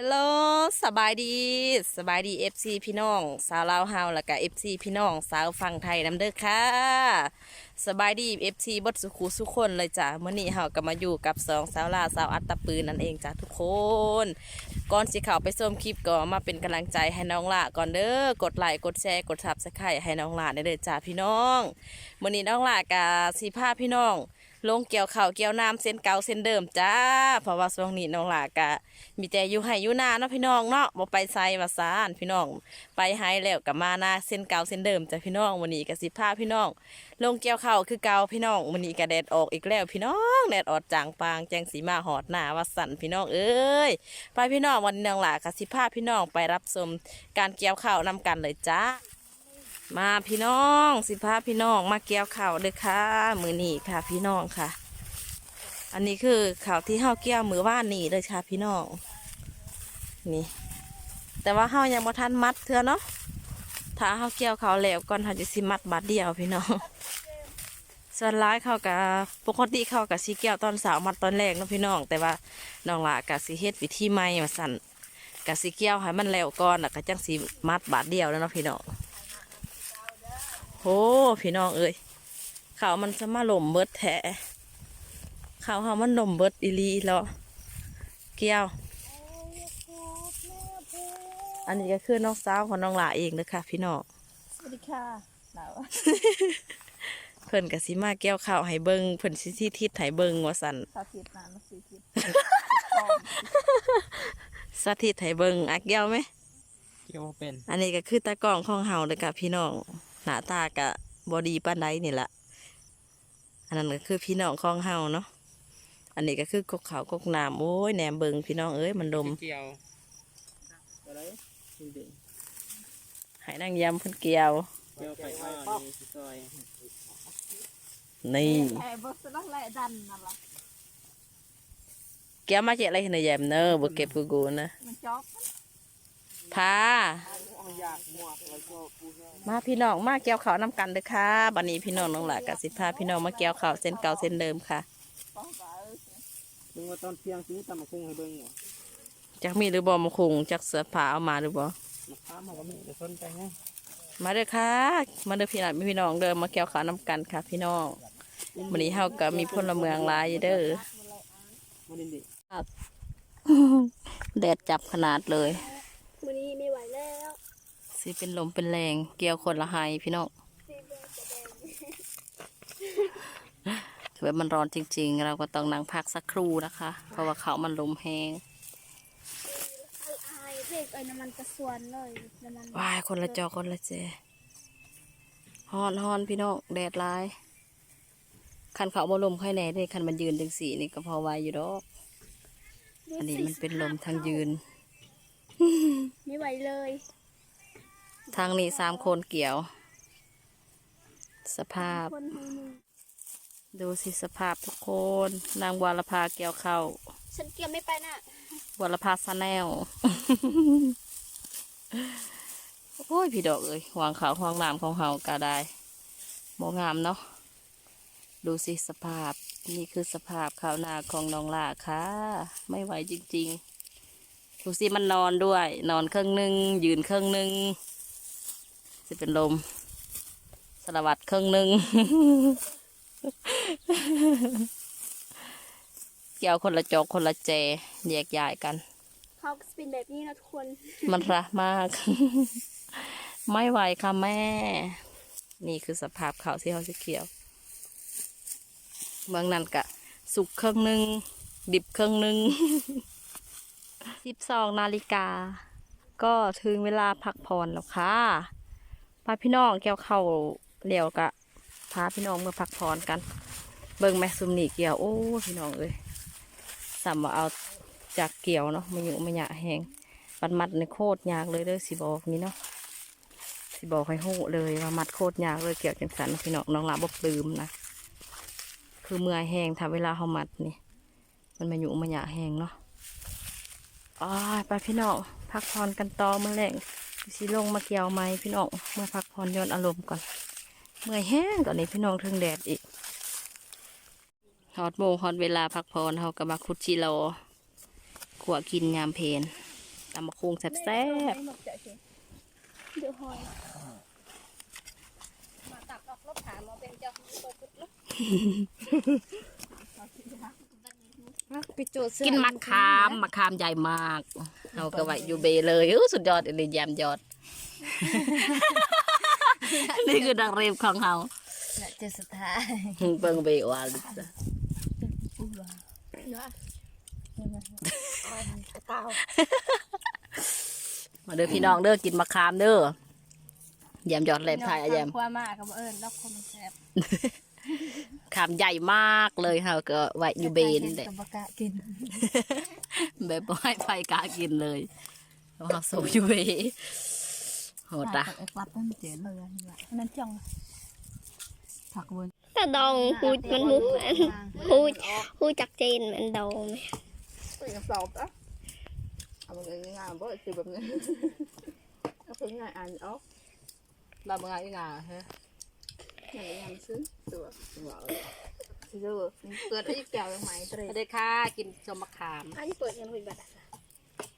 ฮัลโหลสบายดีสบายดี FC พี่น้อง สาวลาวเฮาแล้วก็ FC พี่น้อง สาวฝั่งไทยน้ำเด้อค่ะสบายดี FC บดสุขุสุคนเลยจ้ะเมื่อนี้เฮาก็มาอยู่กับสองสาวลาสาวอัตตะปืนนั่นเองจ้ะทุกคนก่อนสิเข้าไปชมคลิปก็มาเป็นกำลังใจให้น้องละก่อนเด้อกดไลค์กดแชร์กดซับสไครต์ให้น้องละได้เด้อจ้ะพี่น้องเมื่อนี้น้องละกับสีผ้าพี่น้อง ลงเกี่ยวเข่าเกี่ยวน้ำเส้นเก่าเส้นเดิมจ้าเพราะว่าช่วงนี้น้องหลากะมีแต่อยู่ให้อยู่นาเนาะพี่น้องเนาะบ่ไปไซมาซานพี่น้อง ไปให้แล้วกับมาหน้าเส้นเก่าเส้นเดิมจ้ะพี่น้องวันนี้ก็สิพาพี่น้อง ลงเกี่ยวเข่าคือเก่าพี่น้องวันนี้ก็แดดออกอีกแล้วพี่น้องแดดออกจางปางแจงสีมาหอดหน้าว่าสั่นพี่น้องเอ้ยไปพี่น้องวันนี้น้องหลากะสิพาพี่น้องไปรับชมการเกี่ยวเข่าวนำกันเลยจ้า มาพี่น้องสิพาพี่น้องมาเกี่ยวข่าวเลยค่ะมือนี้ค่ะ พี่น้องค่ะ อันนี้คือข่าวที่เฮาเกี่ยวมือว่านนี่เลยค่ะพี่น้องนี่ แต่ว่าเฮายังบ่ทันมัดเถื่อเนาะถ้าเฮาเกี่ยวเขาแล้วก่อนเฮาจะสิมัดบาดเดียวพี่น้องส่วนร้ายเขากับปกติเขากับสีเกี่ยวตอนสาวมัดตอนแรกนะพี่น้อง แต่ว่าน้องหลากับสีเฮ็ดวิธีใหม่มาสั่นกับสีเกี่ยวให้มันแล้วก่อนแล้วก็จังสีมัดบาดเดียวแล้วเนาะพี่น้อง โอ้พี่น้องเอ้ยเขาวมันจะมาหล่มเบิดแท้เขาวเขามันหล่มเบิดอีหลีแล้วเกี่ยว อันนี้ก็คือน้องสาวของน้องหลาเองเลยค่ะ พี่น้องสวัสดีค่ะหนาวเพิ่นกับสิมาแก้วข้าวให้เบิงเพิ่นสิที่ทิศให้เบิงว่าสันสาธิตนานมาสี่ทิศสาธิตให้เบิงอักแก้วไหมเกี่ยวบ่เป็น อันนี้ก็คือตากล้องของเฮาเลยกับพี่น้อง หน้าตากะบอดีปานใดนี่ละอันนั้นก็คือพี่น้องของเฮาเนาะอันนี้ก็คือกกเขาวกกน้ำโอ้ยแหนมเบิงพี่น้องเอ้ยมันดมเกี่ยวอะไรจริงให้นางยำเพิ่นเกี่ยวๆเกี่ยวไปอ้อนี่สิซอยนี่ไอ้บอสลักแหละดันนั่นล่ะเกี่ยวมาเจ๊อะไรให้นายยำเนอะบ่เก็บกูกูนะมันจอก พามาพี่น้องมาเกี่ยวข้าวน้ำกันเลยค่ะบันนี้พี่น้องน้องหลากสิพาพี่น้องมาเกี่ยวข้าวเส้นเก่าเส้นเดิมค่ะป้องว่าเออมึงว่าตอนเที่ยงสิตำมะคุงให้เบิ่งเหรอจักมีหรือบอมาคุงจักเสือผาเอามาหรือบอมะขามเขาก็มีเดี๋ยวสนใจไงมาเด้อค่ะ มาเด้อพี่น้องพี่น้องเดินมาเกี่ยวข้าวน้ำกันค่ะ พี่น้องวันนี้เฮาก็มีพลเมืองหลายอยู่เด้อมาดินดิแดดจับขนาดเลย มื้อนี้ไม่ไหวแล้ว สิเป็นลมเป็นแรง เกี่ยวคนละไฮพี่น้องสีเบือจะแดงถือว่ามันร้อนจริง ๆ เราก็ต้องนั่งพักสักครู่นะคะ เพราะว่าเขามันลมแห้งเอาอายเด็กไอ้น้ำมันกระสวนเลยน้ำมันวายคนละจอคนละเจฮอนฮอนพี่น้องแดดร้ายคันเขาบ่ลมค่อยแหน่เด้คันมันยืนถึงสีนี่ก็พอไหวอยู่ดอก อันนี้มันเป็นลมทางยืน ไม่ไหวเลย ทางนี้สามคนเกี่ยว สภาพคนหูหนึ่งดูสิสภาพทุกคน นางวรภาเกี่ยวเข้าวฉันเกี่ยวไม่ไปน่ะวรภาซาแนลโอ้ยพี่ดอกเอ้ยวางขาววางน้ำของเฮาก็ได้โมงามเนาะดูสิสภาพนี่คือสภาพข้าวนาของน้องลาค่ะ ไม่ไหวจริงๆดูสิมันนอนด้วย นอนครึ่งหนึ่งยืนครึ่งหนึ่ง จะเป็นลมสารวัตรครึ่งหนึ่งเกี่ยวคนละจอกคนละแจแยกย้ายกันเขาก็จะเป็นแบบนี้นะทุกคน มันรักมาก ไม่ไหวค่ะแม่ นี่คือสภาพเขาที่เขาจะเขียวเมืองนั้นกะ สุกเครื่องหนึ่งดิบเครื่องหนึ่งสิบสองนาฬิกา ก็ถึงเวลาพักผ่อนแล้วค่ะ พาพี่น้องแก้วเข้าเลี้ยวกะพาพี่น้องมาพักผ่อนกัน เบิ่งแม่ซุมนี่เกี่ยวโอ้พี่น้องเอ้ยสัมมาเอาจากเกี่ยวเนาะมาอยู่มาหยะแหงปันมัดในโคตรยากเลยเด้อสิบอกนี่เนาะสิบอกให้หูเลยว่ามัดโคตรยากเลยเกี่ยวจังสันพี่น้องน้องลาบปลืมนะคือเมื่อยแห้งถ้าเวลาเขามัดนี่มันมาอยู่มาหยะแห้งเนาะอ้ายไปพี่น้องพักผ่อนกันต่อมาแรง สิลงมาเกี่ยวไหมพี่น้องเมื่อพักผ่อนย้อนอารมณ์ก่อน เมื่อยแห้งตอนนี้พี่น้องถึงแดดอีกฮอตโมงฮอตเวลาพักผ่อนเขาก็มาคุดชิโลขวกินยามเพนตำมะคุงแซ่บเดี๋ยวหอยมาตักออกรถถามมาเป็นเจ้าตัวปุ๊บ เนาะไปโจทย์ๆกินมะขามมะขามใหญ่มากเอาก็ไว้อยู่เบเลยอู้สุดยอดเลยยามยอด นี่คือดังเรียบของเฮาและเจอสุดท้ายเบิ่งเบว่าลิซ่าเก้ามาเด้อพี่น้องเด้อกินมะขามเด้อยามยอดแหลมไทยอะยามความมากกับเอิญนอกความมันแซ่บ ขามใหญ่มากเลยเฮาก็ไว้อยู่เบนเด็เด้กบกะกินแบบบ่ให้ไฟกล้ากินเลยเพราะเฮาสูบอยู่เบโหดอะไอ้ปัดต้นเจ๋เลยนี่แหละนั่นจังผักบนถ้าดองหูมันหูหูหูจักเจนมันดองไหมเป็นสอบอะเอาไปงานบ่สิแบบนี้เอาไปงานอ่านเอาบาบ่งานอีงาฮะ งานงานซื้อตัวซื้อเกิดอีกแก้วยังไงเตรสวัสดีค่ะกินชมมะขามอันนี้เปิดยังไม่บัดอะ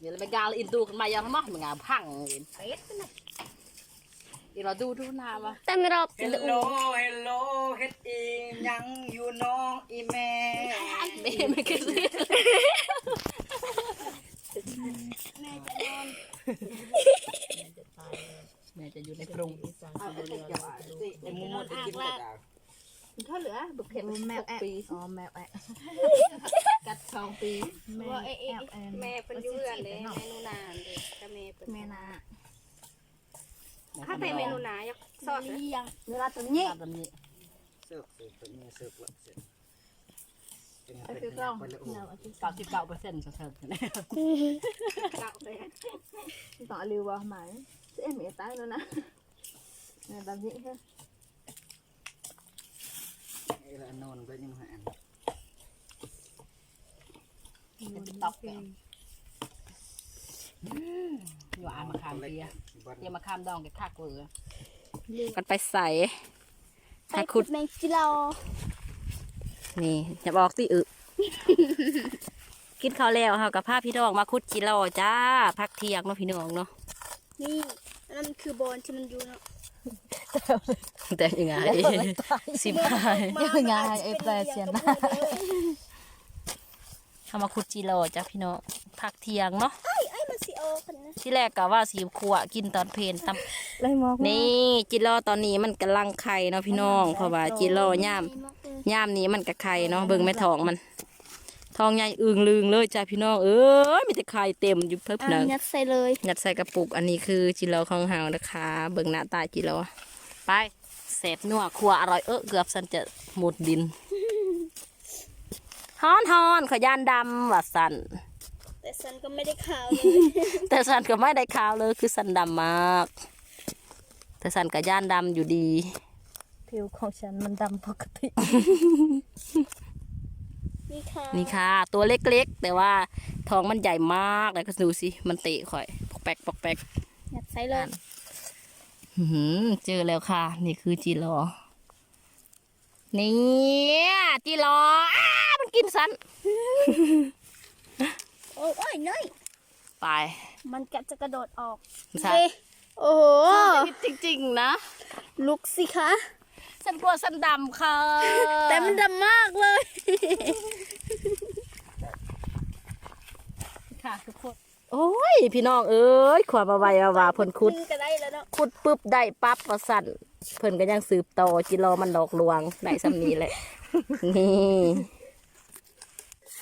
เดี๋ยวเราไปกาลอินดูกันมายังมั้งมึงอะพังเห็นเดี๋ยวเราดูดูนามาแต่ไม่รอบเฮลโลเฮลโลเฮ็ดอียังอยู่น้องอีแม่เบไม่คิดสิแม่จะอยู่ในกรุง ไอ้มูมูจะกินกระดาษ เขา เหลือบุกเข็มแมวแอบอ๋อแมวแอบกัดสองปีแม่ว่าเอ๊ะแอบแอบแม่เป็นอยูเรือนเลยเมนูนานเลยก็แม่เป็นแม่นาถ้าแต่เมนูนาอยากซอสเลยยังเวลาตรงนี้ตอนนี้เสิร์ฟเสิร์ฟตัวนี้เสิร์ฟละเสร็จเป็นก็เป็นคือกล้องไปแล้วโอ้เราเอาที่เก้าสิบเก้าเปอร์เซ็นต์เสิร์ฟเนี่ยเก่าเลยต่อริวว่าหมายเอ็มเอตายแล้วนะเนี่ยตอนนี้ก็ไอ้ละ นอนก็ยังหาอันเป็นติ๊กต็อกแกอยู่อ่านมะขามเปียบ้านเตรียมมะขามดองกับข้าวเกลือกันไปใส่ถ้าคุดแมงจิโลนี่อย่าบอกสิอึกินข้าวแล้วค่ะกับผ้าพี่น้องมาคุดกิโลจ้าพักเที่ยงเนาะพี่น้องเนาะนี่อันนั้นคือบอลที่มันอยู่เนาะ แต่ยังไงสิบหายยังไงไอ้แปลเสียนนะเข้ามาคุดจิโลจ้าพี่น้องพักเที่ยงเนาะไอ้ไอ้มันสีโอกันนะที่แรกกะว่าสีขวกินตอนเพลนตำเลยมองนี่จิโลตอนนี้มันกำลังไข่เนาะพี่น้องเพราะว่าจิโลย่ามย่ามนี้มันกะไข่เนาะเบิ่งแม่ทองมัน ทองใหญ่อึงลึงเลยจ้าพี่น้องเอ้ยมีแต่ไข่เต็มอยู่เพิ่มอะหนึ่งยัดใส่เลยยัดใส่กระปุกอันนี้คือจิโร่ของเฮานะคะ เบิ่งหน้าตาจิโร่ไปเสร็จนัวครัวอร่อยเออเกือบสันจะหมดดินฮอนฮอนขอยานดำว่าสันแต่ฉันก็ไม่ได้ข่าวเลยแต่สันก็ไม่ได้ขาวเลยคือสันดำมาก แต่สันก็ย่านดำอยู่ดี ผิวของฉันมันดำปกติ นี่ค่ะนี่ค่ะ ตัวเล็กๆ แต่ว่าท้องมันใหญ่มากแล้วก็ดูสิมันเตะข่อยปอกแปกปอกแปกยัดใส่เลยอื้อหือเจอแล้วค่ะ นี่คือจีรอนี่จีรออ้ามันกินสันโอ้ยโอ้ยน้อยไป มันกะจะกระโดดออกสันเอ๊ะโอ้โหจริงๆนะ ลุกสิคะ ฉันกลัวสันดำค่ะ แต่มันดำมากเลย ค่ะทุกคน โอ้ย พี่น้องเอ้ยขวามาไวมาว่าเพิ่นคุดขึ้นก็ได้แล้วเนาะคุดปุ๊บได้ปั๊บก็สั่นเพิ่นก็ยังสืบต่อจิรอมันหลอกลวงได้สำนี้แหละ นี่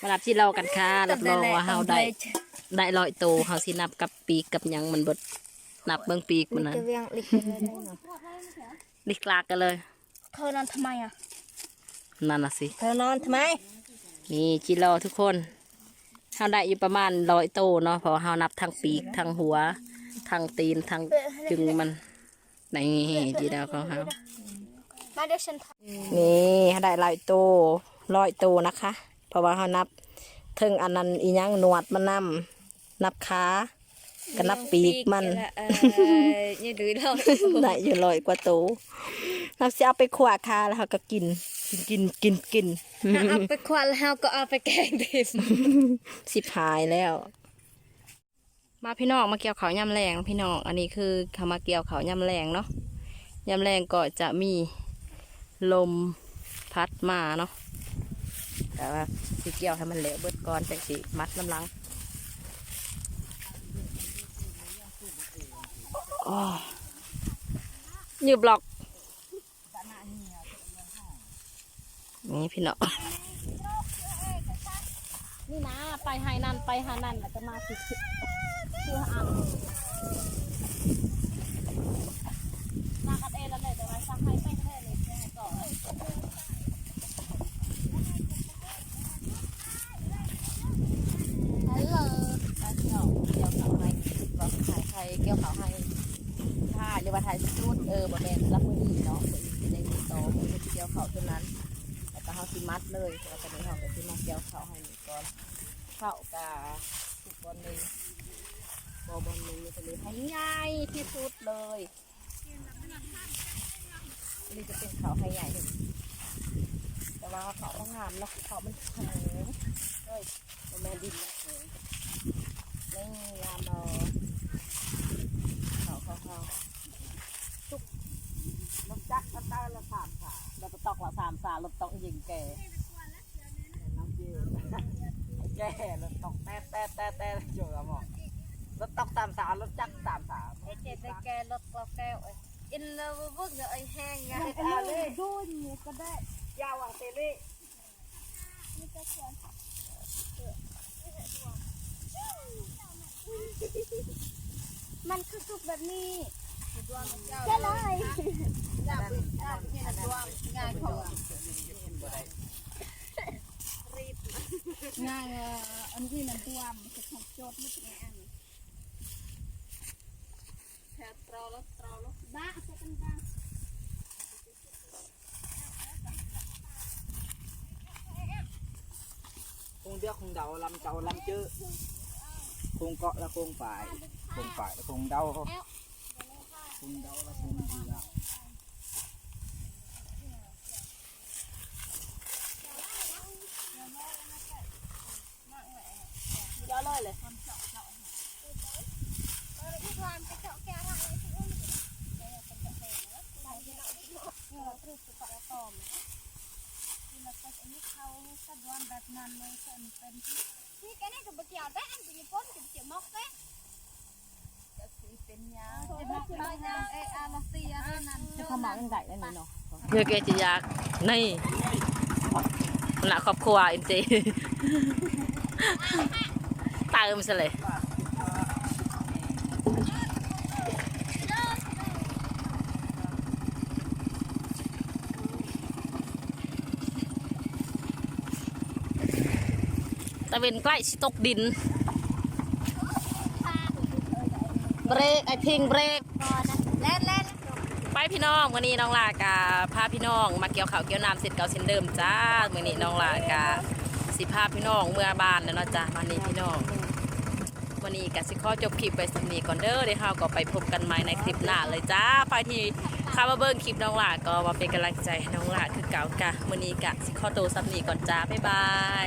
มารับจิรอกันค่ะรับรองว่าเฮาได้ได้ลอยโตเฮาสินับกับปีกกับหยังมันเบิดนับเบิ่งปีกมันนั้นจะเวียงลิกเลยนะลิกลากกันเลย เธอนอนทำไมอะนั่นน่ะสิเธอนอนทำไมนี่จิรอทุกคนเฮาได้อยู่ประมาณร้อยโตเนาะเพราะว่าเฮานับทั้งปีกทั้งหัวทั้งตีนทั้งจึงมันนี่จิรอของเฮามาเดี๋ยวฉันทนี่เฮาได้ร้อยโตร้อยโตนะคะ เพราะว่าเฮานับถึงอันนั้นอีหยังหนวดมันนํนับขา ก็นับปีกมันนี่ดูเราได้อยู่ร้อยกว่าโตเราจะเอาไปขวาคาแล้วเราก็กินกิน กินกินกินเอาไปควันแล้วก็เอาไปแกงดิบสิบหายแล้วมมาพี่น้องมาเกี่ยวเขาวยำแรงพี่น้องอันนี้คือเขามาเกี่ยวเขาวยำแรงเนาะยำแรงก็จะมีลมพัดมาเนาะแต่ว่าสิเกี่ยวให้มันเหลวเบิดก่อนจังสิมัดน้ำลังโอ้ ยยืบหลอก นี่พี่เน้องนี่นะ ไปไฮนันไปฮานันแล้วก็มาสิชื่ออ่านมากันเองแล้วเลยแต่ว่าซักให้ไปแค่นี้แค่ก่อนฮัลโหลเกี่ยวเขาให้บอกขายไทยเกี่ยวเขาให้ ถ่ายสุดเออบอแมนรับมือดีเนาะเป็นในมือโตเป็นเกี่ยวเขาเท่านั้นแล้วก็เขาสิมัดเลยแล้วก็นี้เขาก็สิมาเกี่ยวเขาให้นี่ก่อนเข้ากาทุกบอลเลยบอบอลเลยจะเลยให้ง่ายที่สุดเลยนี่จะเป็นเขาให้ใหญ่หนึ่งแต่ว่าเขาต้องงามเนาะเขามันแข็งเฮ้ยแม่ดินนะเออไม่งามเอาเขาเขาเขา รถจักรก็ได้ละสามสาเราก็ตอกละสามสารถตอกยิงแกน้ำเยืนแก่รถตอกแต้แต้แต้แต้จุกอะหมอรถตอกสามสารถจักรสามสามไอ้เจ็ดได้แกลดกาแฟเอ้ยอินเลวบึกไอ้แห้งไงเอาเลยดูนี่ก็ได้ยาวเตเล่มันคือสุกแบบนี้ ใช่เลยง่ายของง่ายอันนี้มันตัวมันจะของโจทย์ไม่เป็นอันแค่ตรอแล้ วตรอแล้วบ้า ใส่กันกันคงเดียวคงเดาเจ้าเจอคงเกาะและคงฝ่ายคงฝ่ายและคงเดาเงเดืออะเลยเลยพี่แกนี่ก็ไปเกี่ยวได้อันเป็นก้นจะเกี่ยวมอกได้จะเข้ามาเป็นไก่ได้ไหมเนาะเพื่อแกจะยากนี่หลักครอบครัวอินจีเติมซะเลยตะเวนใกล้สิตกดิน เบรกไอพิงเบรกเล่นเล่นไปพี่น้องวันนี้น้องลากาพาพี่น้องมาเกี่ยวข้าวเกี่ยวน้ำเสร็จเก่าเช่นเดิมจ้าวันนี้น้องลากาสิพาพี่น้องเมื่อบ้านแล้วเนาะจ้าวันนี้พี่น้องวันนี้กสิข้อจบคลิปไปสนีก่อนเด้อเดี๋ยวเราก็ไปพบกันใหม่ในคลิปหน้าเลยจ้าไปทีข้ามาเบิ้งคลิปน้องลาก็มาเป็นกำลังใจให้น้องลาคือเก่ากะวันนี้กสิข้อตัวสนีก่อนจ้าบ๊ายบาย